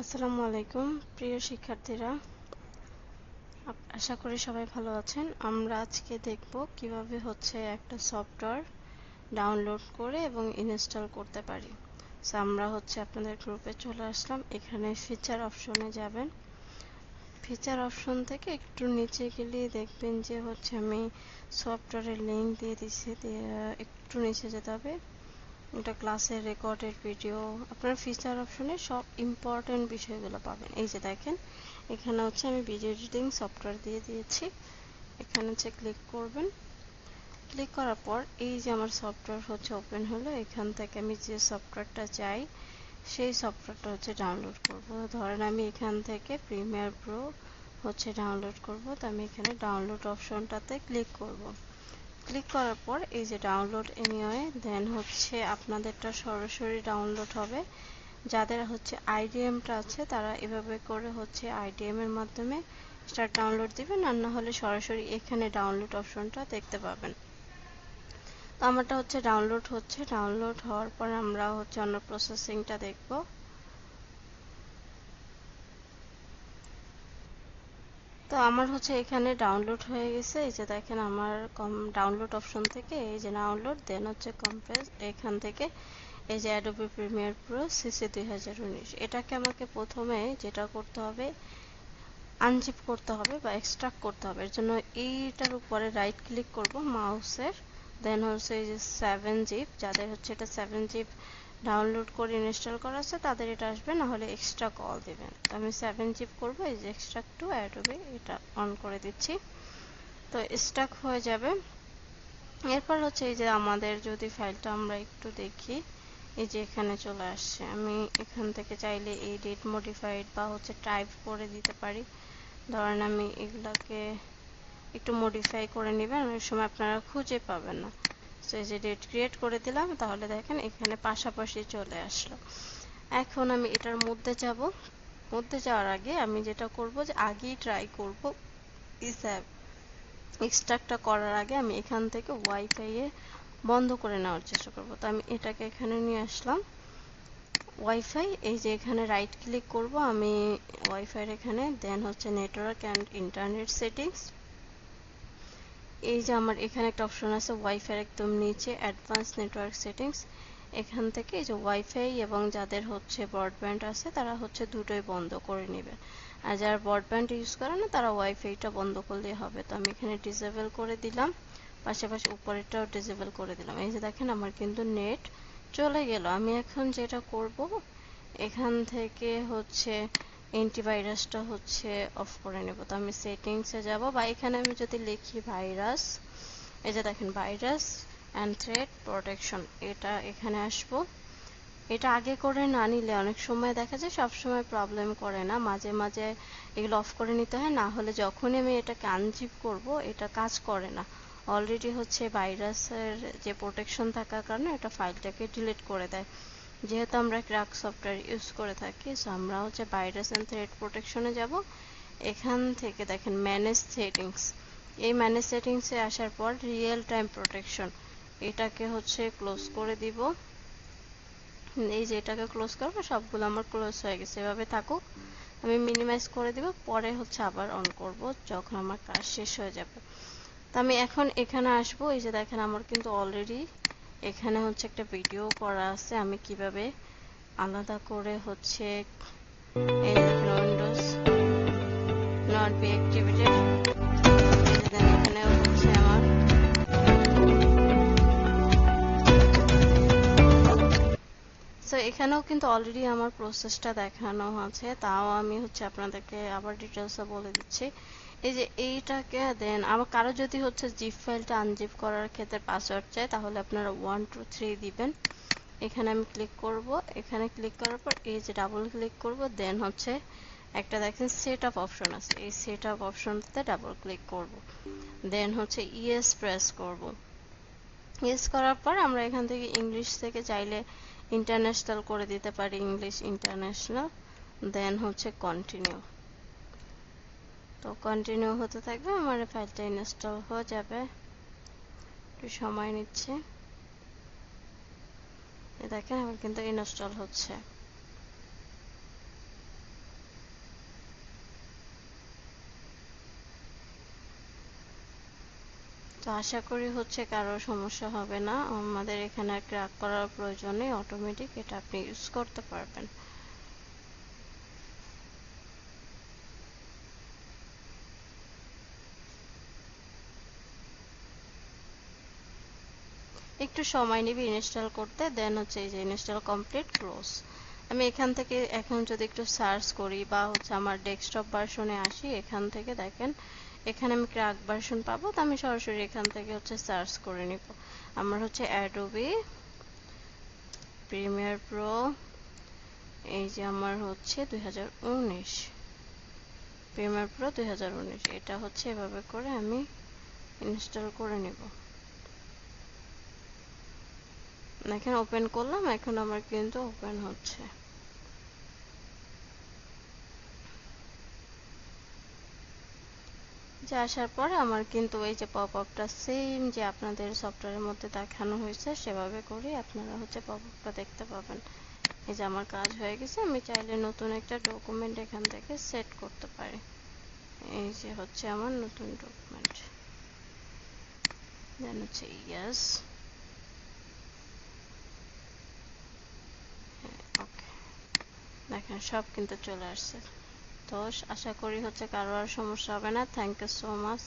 আসসালামু আলাইকুম, প্রিয় শিক্ষার্থীরা। আশা করি সবাই ভালো আছেন। আমরা আজকে দেখব কীভাবে হচ্ছে একটা সফটওয়্যার ডাউনলোড করে এবং ইনস্টল করতে পারি। সো আমরা হচ্ছে আপনাদের গ্রুপে চলে আসলাম। এখানে ফিচার অপশনে যাবেন। ফিচার অপশন থেকে একটু নিচে গেলে দেখবেন যে হচ্ছে আমি সফটওয়্যারের লিঙ্ক দিয়ে দিচ্ছি একটু নিচে যেতে হবে। এটা ক্লাসের রেকর্ডের ভিডিও আপনারা ফিচার অপশনে সব ইম্পর্টেন্ট বিষয়গুলো পাবেন। এই যে দেখেন, এখানে হচ্ছে আমি ভিডিও এডিটিং সফটওয়্যার দিয়ে দিয়েছি। এখানে হচ্ছে ক্লিক করবেন। ক্লিক করার পর এই যে আমার সফটওয়্যার হচ্ছে ওপেন হলো, এখান থেকে আমি যে সফটওয়্যারটা চাই, সেই সফটওয়্যারটা হচ্ছে ডাউনলোড করব। ধরেন আমি এখান থেকে প্রিমিয়ার প্রো হচ্ছে ডাউনলোড করব, তো আমি এখানে ডাউনলোড অপশনটাতে ক্লিক করব। ক্লিক করার পর এই যে ডাউনলোড এনিওয়ে দেন হচ্ছে আপনাদেরটা সরাসরি ডাউনলোড হবে। যাদের হচ্ছে আইডিএমটা আছে, তারা এভাবে করে হচ্ছে আইডিএম এর মাধ্যমে স্টার্ট ডাউনলোড দিবেন, আর না হলে সরাসরি এখানে ডাউনলোড অপশনটা দেখতে পাবেন। তো আমারটা হচ্ছে ডাউনলোড হচ্ছে। ডাউনলোড হওয়ার পর আমরা হচ্ছে অন্য প্রসেসিংটা দেখব। তো আমার হচ্ছে এখানে ডাউনলোড হয়ে গেছে, এই যে দেখেন আমার কম ডাউনলোড অপশন থেকে এই যে ডাউনলোড দেন হচ্ছে কম্পেস এখান থেকে এই যে অ্যাডোবি প্রিমিয়ার প্রো সিসি দুই হাজার উনিশ। এটাকে আমাকে প্রথমে যেটা করতে হবে আনজিপ করতে হবে বা এক্সট্রাক্ট করতে হবে। এর জন্য এইটার উপরে রাইট ক্লিক করব মাউসের দেন হচ্ছে এই যে সেভেন জিপ যাদের হচ্ছে এটা সেভেন জিপ ডাউনলোড করে ইনস্টল করা আছে, তাদের এটা আসবে না হলে এক্সট্রা কল দেবেন। তো আমি সেভেন জিপ করব, এই যে এক্সট্রা টু অ্যাডোবে এটা অন করে দিচ্ছি। তো স্টাক হয়ে যাবে। এরপর হচ্ছে এই যে আমাদের যদি ফাইলটা আমরা একটু দেখি, এই যে এখানে চলে আসছে। আমি এখান থেকে চাইলে এই ডেট মডিফাইড বা হচ্ছে টাইপ করে দিতে পারি। ধরেন আমি এগুলাকে একটু মডিফাই করে নেবেন, অনেক সময় আপনারা খুঁজে পাবেন না। তো এই যে ডেট ক্রিয়েট করে দিলাম, তাহলে দেখেন এখানে পাশাপাশি চলে আসলো। এখন আমি এটার মধ্যে যাব। মধ্যে যাওয়ার আগে আমি যেটা করব যে আগেই ট্রাই করব ইস্যাপ এক্সট্রাক্টটা করার আগে আমি এখান থেকে ওয়াইফাই এ বন্ধ করে নেওয়ার চেষ্টা করব। তো আমি এটাকে এখানে নিয়ে আসলাম। ওয়াইফাই এই যে এখানে রাইট ক্লিক করব, আমি ওয়াইফাইয়ের এখানে দেন হচ্ছে নেটওয়ার্ক অ্যান্ড ইন্টারনেট সেটিংস এই যে আমার এখানে একটা অপশন আছে ওয়াইফাই একদম নিচে অ্যাডভান্স নেটওয়ার্ক সেটিংস এখান থেকে এই যে ওয়াইফাই এবং যাদের হচ্ছে ব্রডব্যান্ড আছে, তারা হচ্ছে দুটোই বন্ধ করে নেবে। আর যারা ব্রডব্যান্ড ইউজ করে না, তারা ওয়াইফাইটা বন্ধ করলেই হবে। তো আমি এখানে ডিসেবল করে দিলাম, পাশাপাশি উপরেরটাও ডিসেবল করে দিলাম। এই যে দেখেন, আমার কিন্তু নেট চলে গেল। আমি এখন যেটা করব, এখান থেকে হচ্ছে অ্যান্টিভাইরাসটা হচ্ছে অফ করে নেব। তো আমি সেটিংসে যাব। বা এখানে আমি যদি লিখি ভাইরাস এই যে দেখেন ভাইরাস অ্যান্ড থ্রেড প্রোটেকশন এটা এখানে আসব। এটা আগে করে না নিলে অনেক সময় দেখা যায় সব সময় প্রবলেম করে না। মাঝে মাঝে এগুলো অফ করে নিতে হয়। না হলে যখনই আমি এটাকে আনজিপ করব, এটা কাজ করে না। অলরেডি হচ্ছে ভাইরাসের যে প্রোটেকশন থাকার কারণে এটা ফাইলটাকে ডিলিট করে দেয়। যেহেতু আমরা ক্র্যাক সফটওয়্যার ইউজ করে থাকি সো আমরা হচ্ছে ভাইরাস অ্যান্ড থ্রেড প্রোটেকশনে যাব। এখান থেকে দেখেন ম্যানেজ সেটিংস এই ম্যানেজ সেটিংসে আসার পর রিয়েল টাইম প্রোটেকশন এটাকে হচ্ছে ক্লোজ করে দিব। এই যে এটাকে ক্লোজ করব, সবগুলো আমার ক্লোজ হয়ে গেছে, এভাবে থাকুক। আমি মিনিমাইজ করে দিব, পরে হচ্ছে আবার অন করব যখন আমার কাজ শেষ হয়ে যাবে। তো আমি এখন এখানে আসব, এই যে দেখেন আমার কিন্তু অলরেডি এখানে হচ্ছে একটা ভিডিও করা আছে, আমি কীভাবে আলাদা করে হচ্ছে হচ্ছে আমার এখানেও কিন্তু অলরেডি আমার প্রসেসটা দেখানো আছে, তাও আমি হচ্ছে আপনাদেরকে আবার ডিটেলসে বলে দিচ্ছি। এই যে এইটাকে দেন, আবার কারও যদি হচ্ছে জিপ ফাইলটা আনজিপ করার ক্ষেত্রে পাসওয়ার্ড চাই তাহলে আপনারা ওয়ান টু থ্রি দিবেন। এখানে আমি ক্লিক করব। এখানে ক্লিক করার পর এই যে ডাবল ক্লিক করব দেন হচ্ছে একটা দেখেন সেট আপ অপশন আছে। এই সেট আপ অপশনটাতে ডাবল ক্লিক করব। দেন হচ্ছে ইএস প্রেস করব। ইয়েস করার পর আমরা এখান থেকে ইংলিশ থেকে চাইলে ইন্টারন্যাশনাল করে দিতে পারি ইংলিশ ইন্টারন্যাশনাল দেন হচ্ছে কন্টিনিউ তো কন্টিনিউ হতে থাকবে, আমার ফাইলটা ইনস্টল হয়ে যাবে। একটু সময় নিচ্ছে। দেখেন, আমার কিন্তু ইনস্টল হচ্ছে। তো আশা করি হচ্ছে কারও সমস্যা হবে না। আমাদের এখানে ক্র্যাক করার প্রয়োজন নেই অটোমেটিক এটা আপনি ইউজ করতে পারবেন। একটু সময় নিবি ইনস্টল করতে দেন হচ্ছে এই যে ইনস্টল কমপ্লিট ক্লোজ আমি এখান থেকে এখন যদি একটু সার্চ করি বা হচ্ছে আমার ডেস্কটপ ভার্সনে আসি, এখান থেকে দেখেন, এখানে আমি ক্র্যাক ভার্সন পাবো, তো আমি সরাসরি এখান থেকে হচ্ছে সার্চ করে নিব। আমার হচ্ছে অ্যাডোবি প্রিমিয়ার প্রো এই যে আমার হচ্ছে দুই প্রিমিয়ার প্রো দুই হাজার উনিশ, এটা হচ্ছে এভাবে করে আমি ইনস্টল করে নিব। এখন ওপেন করলাম, এখন আমার কিন্তু ওপেন হচ্ছে। যে আসার পরে আমার কিন্তু এই যে পপ আপটা সেম যে আপনাদের সফটওয়্যারের মধ্যে দেখানো হয়েছে, সেভাবে করে আপনারা হচ্ছে পপ আপটা দেখতে পাবেন। এই যে আমার কাজ হয়ে গেছে, আমি চাইলে নতুন একটা ডকুমেন্ট এখান থেকে সেট করতে পারি। এই যে হচ্ছে আমার নতুন ডকুমেন্ট দেন হচ্ছে ইয়াস ওকে দেখেন সব কিন্তু চলে আসছে। তো আশা করি হচ্ছে কারও আর সমস্যা হবে না। Thank you so much